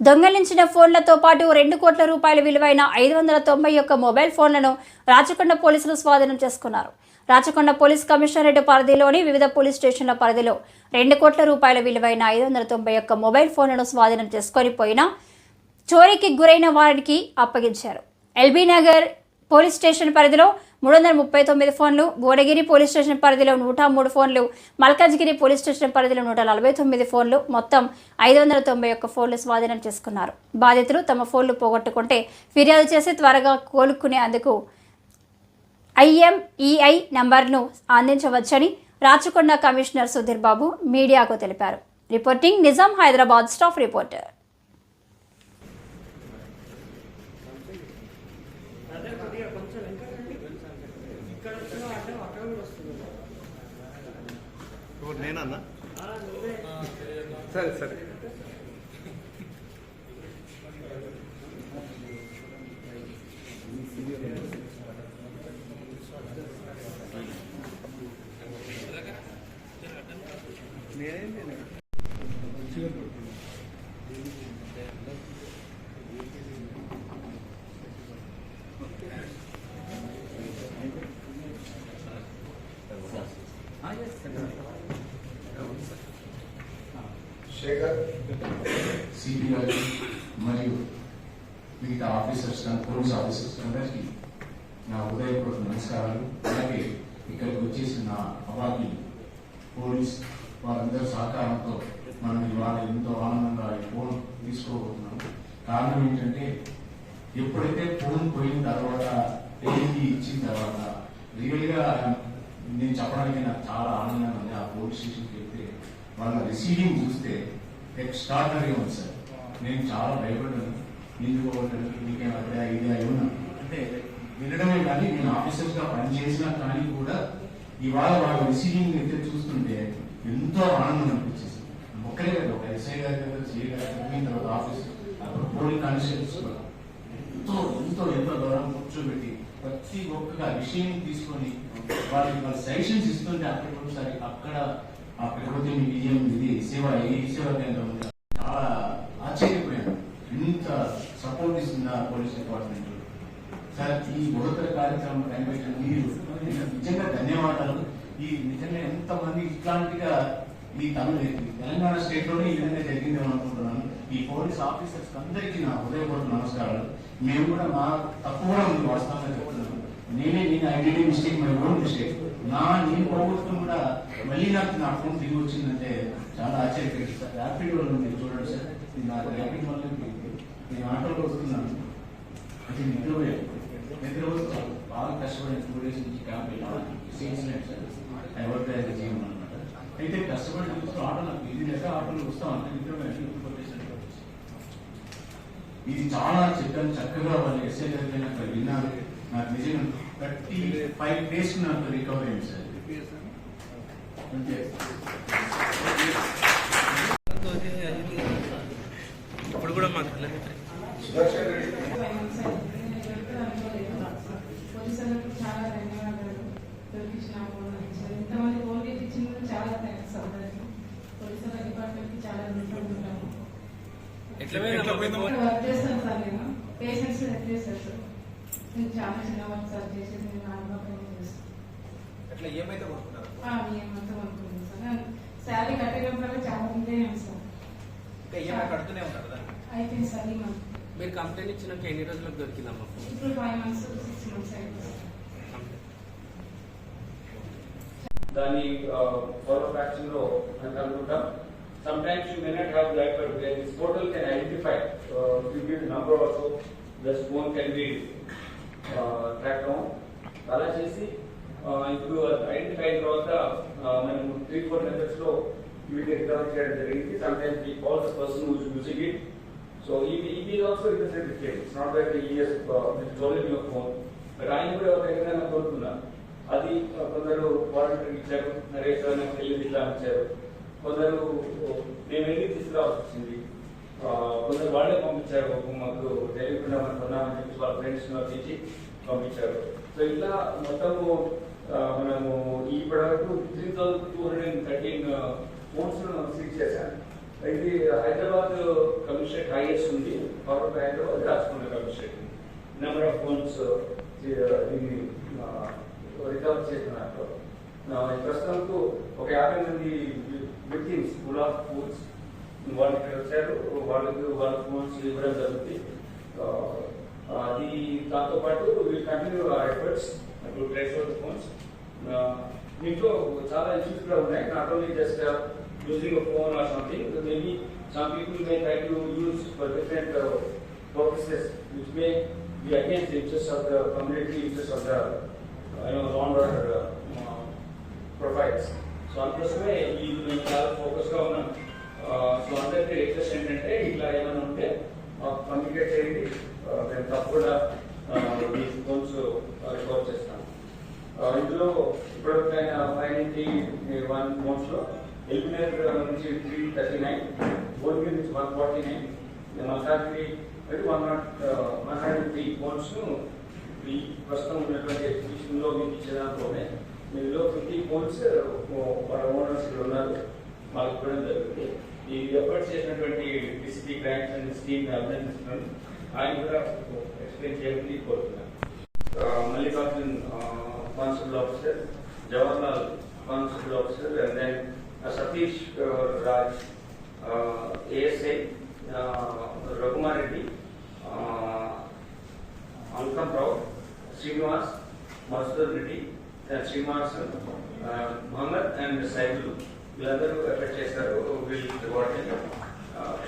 దొంగలించిన ఫోన్లతో పాటు రెండు కోట్ల రూపాయల విలువైన ఐదు వందల తొంభై ఒక్క మొబైల్ ఫోన్లను రాచకొండ పోలీసులు స్వాధీనం చేసుకున్నారు. రాచకొండ పోలీస్ కమిషనరేట్ పరిధిలోని వివిధ పోలీస్ స్టేషన్ల పరిధిలో రెండు కోట్ల రూపాయల విలువైన ఐదు వందల తొంభై ఒక్క మొబైల్ ఫోన్లను స్వాధీనం చేసుకొని పోయిన చోరీకి గురైన వారికి అప్పగించారు. ఎల్బీ నగర్ పోలీస్ స్టేషన్ పరిధిలో మూడు వందల ముప్పై తొమ్మిది ఫోన్లు భువనగిరి పోలీస్ స్టేషన్ పరిధిలో నూట మూడు ఫోన్లు మల్కాజ్గిరి పోలీస్ స్టేషన్ పరిధిలో నూట నలభై తొమ్మిది ఫోన్లు మొత్తం ఐదు వందల తొంభై ఒక్క ఫోన్లు స్వాధీనం చేసుకున్నారు. బాధితులు తమ ఫోన్లు పోగొట్టుకుంటే ఫిర్యాదు చేసి త్వరగా కోలుకునేందుకు ఐఎంఈఐ నంబర్ను అందించవచ్చని రాచకొండ కమిషనర్ సుధీర్ బాబు మీడియాకు తెలిపారు. Reporting Nizam Hyderabad staff reporter. ఎవరు నేనన్నా? సరే సరే నేనేం శేఖర్ సిబిఐ మరియు మిగతా ఆఫీసర్స్ పోలీస్ ఆఫీసర్స్ అందరికీ నా ఉదయపూర్వక నమస్కారాలు. అలాగే ఇక్కడికి వచ్చేసిన నా అవాకి పోలీస్ వారందరి సహకారంతో మనం ఇవాళ ఎంతో ఆనందంగా ఈ ఫోన్ తీసుకోబోతున్నాం. కారణం ఏంటంటే ఎప్పుడైతే ఫోన్ పోయిన తర్వాత ఏది ఇచ్చిన తర్వాత రియల్గా నేను చెప్పడానికి నాకు చాలా ఆనందంగా ఉంది ఆ పోలీస్ స్టేషన్కి వెళ్తే వాళ్ళ రిసీవింగ్ చూస్తే ఎక్స్ట్రాడనరీ ఉంది సార్ నేను చాలా భయపడ్డాను. ఎందుకు ఒకటి మీకేం అదే ఇది అయి అంటే వినడమే కానీ నేను ఆఫీసర్స్గా పనిచేసినా కానీ కూడా ఇవాళ వాళ్ళ రిసీవింగ్ అయితే చూస్తుంటే ఎంతో ఆనందం అనిపించేసి ఒక్కరే కదా ఒక ఎస్ఐ గారి దగ్గర సిఐ గారి దగ్గర తర్వాత ఆఫీస్ అప్పుడు పోలీస్ కానిస్టేబుల్స్ కూడా ఎంతో ఎంతో ఎంతో దూరం కూర్చోబెట్టి ప్రతి ఒక్క విషయం తీసుకొని వాళ్ళకి వాళ్ళ సజెషన్స్ ఇస్తుంటే అక్కడ ఒకసారి అక్కడ ఆ పోతే మీ విజయం ఇది. సేవ ఈ సేవ కేంద్రం చాలా ఆశ్చర్యపోయాను. ఎంత సపోర్ట్ ఇస్తుంది ఆ పోలీస్ డిపార్ట్మెంట్ సార్ ఈ బృహత్తర కార్యక్రమం కనిపించిన మీరు నిజంగా ధన్యవాదాలు. ఈ నిజంగా ఎంతమంది ఇట్లాంటిగా ఈ తమిళ తెలంగాణ స్టేట్లోనే ఈ విధంగా జరిగింది అనుకుంటున్నాను. ఈ పోలీస్ ఆఫీసర్స్ అందరికీ నా హృదయపూర్వక నమస్కారాలు. మేము కూడా మా తప్పు కూడా ఉంది వాస్తవంగా చెప్తున్నాను నేనే నేను identity mistake my own mistake నా నేను పోగొట్టుకుని కూడా మళ్ళీ నాకు నా ఫోన్ తిరిగి వచ్చిందంటే చాలా ఆశ్చర్యపడి సార్. ర్యాపిడ్ వల్ల మీరు చూడండి సార్. నేను నాకు ర్యాపిడ్ వల్ల నేను ఆటోలో వస్తున్నాను. అది నిద్రపోయాను నిద్రపోతే బాగా కష్టపడిన టూ డేస్ నుంచి క్యాంప్ వెళ్ళాను ఐ సార్. యాజ్ జీవన్ అనమాట అయితే కష్టపడి ఆటో నాకు ఇది లేక ఆటోలో వస్తాం. అంటే నిద్రపోయాను ఇది చాలా చక్కగా చక్కగా వాళ్ళు ఎస్ఏ గారికి నాకు విన్నారు. నాకు నిజంగా. థర్టీ ఫైవ్ డేస్ నాకు రికవర్ అయింది సార్. ఇప్పుడు కూడా మాకు పోలీసులకు చాలా ధన్యవాదాలు. దొరికించిన ఇంతమంది ఫోన్ ఇచ్చినందుకు చాలా థ్యాంక్స్ అందరికి. పోలీసుల డిపార్ట్మెంట్కి చాలా రుణపడి ఉంటాము. ఎట్లా ఎట్లా పోయిందో వర్క్ చేస్తాను సార్ నేను పేషెంట్స్ చేస్తాను సార్. నేను చాలా చిన్న వర్క్ సార్ చేసేది నేను నార్మల్ పని చేస్తాను ఎట్లా ఏమైతే కొనుక్కున్నారు ఏమంతా అనుకుంటుంది సార్ శాలరీ కట్టేటప్పుడు చాలా ముందే సార్. ఇంకా ఈఎంఐ కడుతూనే ఉంటారు కదా? అయిపోయింది సార్ ఈ మంత్ మీరు కంప్లైంట్ ఇచ్చినాక ఎన్ని రోజులకు దొరికిందమ్మా ఫోన్ ఇప్పుడు ఫైవ్ మంత్స్ సిక్స్ మంత్స్ అయిపోయింది సార్. కంప్లైంట్. దాని ఫాలో యాక్షన్లో మనకు అనుకుంటాం sometimes you may not have like but this portal can identify you give number also this phone can be track అలా చేసి ఇప్పుడు ఐడెంటిఫై అయిన తర్వాత మేము మనం త్రీ ఫోర్ మెథడ్స్లో వీటిని రికవర్ చేయడం జరిగింది. Sometimes we call the person who using it so ఇది ఇది also it's not that is జోలింగ్ your phone but ఆయన కూడా ఒక ఎక్కడైనా కోరుకున్నారు అది కొందరు వాలంటీర్ ఇచ్చారు నరేష్ నాకు తెలియదు ఇట్లా ఇచ్చారు. కొందరు నేను వెళ్ళి తీసుకురావాల్సి వచ్చింది. కొందరు వాళ్ళే పంపించారు. మాకు తెలియకుండా మనం కొన్నామని చెప్పి వాళ్ళ ఫ్రెండ్స్ ఇచ్చి పంపించారు. సో ఇట్లా మొత్తము మనము ఈ product three thousand two hundred and thirteen phones seize చేశాను ఇది హైదరాబాద్ కమిషన్ కమిషనరేట్ హైయెస్ట్ ఉంది పవర్ బ్యాంక్ రాసుకున్న commissionerate number of phones recover చేసిన దాంట్లో ప్రస్తుతంకు ఒక యాభై మంది విక్టిమ్స్ ఫుల్ ఆఫ్ ఫోన్స్ వాళ్ళు ఇక్కడ వచ్చారు వాళ్ళకి వాళ్ళ ఫోన్స్ ఇవ్వడం జరుగుతుంది ఆ, అది దాంతో పాటు will continue efforts to trace out phones దీంట్లో చాలా ఇష్యూస్ కూడా ఉన్నాయి not only just using phone or something maybe some people may try to use for different purposes which may be against interest of the community interest of the law and order profiles so అందుకోసమే ఈ మేము చాలా ఫోకస్గా ఉన్నాం so అందరికీ request ఏంటంటే ఇట్లా ఏమైనా ఉంటే మాకు కమ్యూనికేట్ చేయండి. ఆ, మేము తప్పకుండా మీ ఫోన్స్ రికార్డ్ చేస్తాం ఇందులో ఇప్పటివరకైన ఫైవ్ నైన్టీ వన్ ఫోన్స్లో ఎల్బినర్ నుంచి త్రీ థర్టీ నైన్ భువనగిరి నుంచి వన్ ఫార్టీ నైన్ మల్కాజ్గిరి అయితే one not one hundred three ఫోన్స్ను ఈ ప్రస్తుతం ఉన్నటువంటి ఎగ్జిబిషన్లో మీకు ఇచ్చేదాంట్లోనే మీలో ఫిఫ్టీ ఫోన్స్ వాళ్ళ ఓనర్స్ ఇక్కడ ఉన్నారు. మాకు ఇవ్వడం జరుగుతుంది ఈ ఎఫర్ట్స్ చేసినటువంటి డిసిపి గ్రాంట్స్ అండ్ స్కీమ్ అభినందిస్తున్నాను ఆయన కూడా ఎక్స్ప్లెయిన్ చేయమని కోరుతున్నాను Mallikarjun constable officer Jawaharlal constable officer and then Satish Raj ASI Raghumar Reddy Ankam Rao Srinivas Madhusudan Reddy Srinivas Mohammed and Saibulu వీళ్ళందరూ ఎఫెక్ట్ చేశారు. వీళ్ళు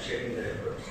షేరింగ్ ఎఫర్ట్స్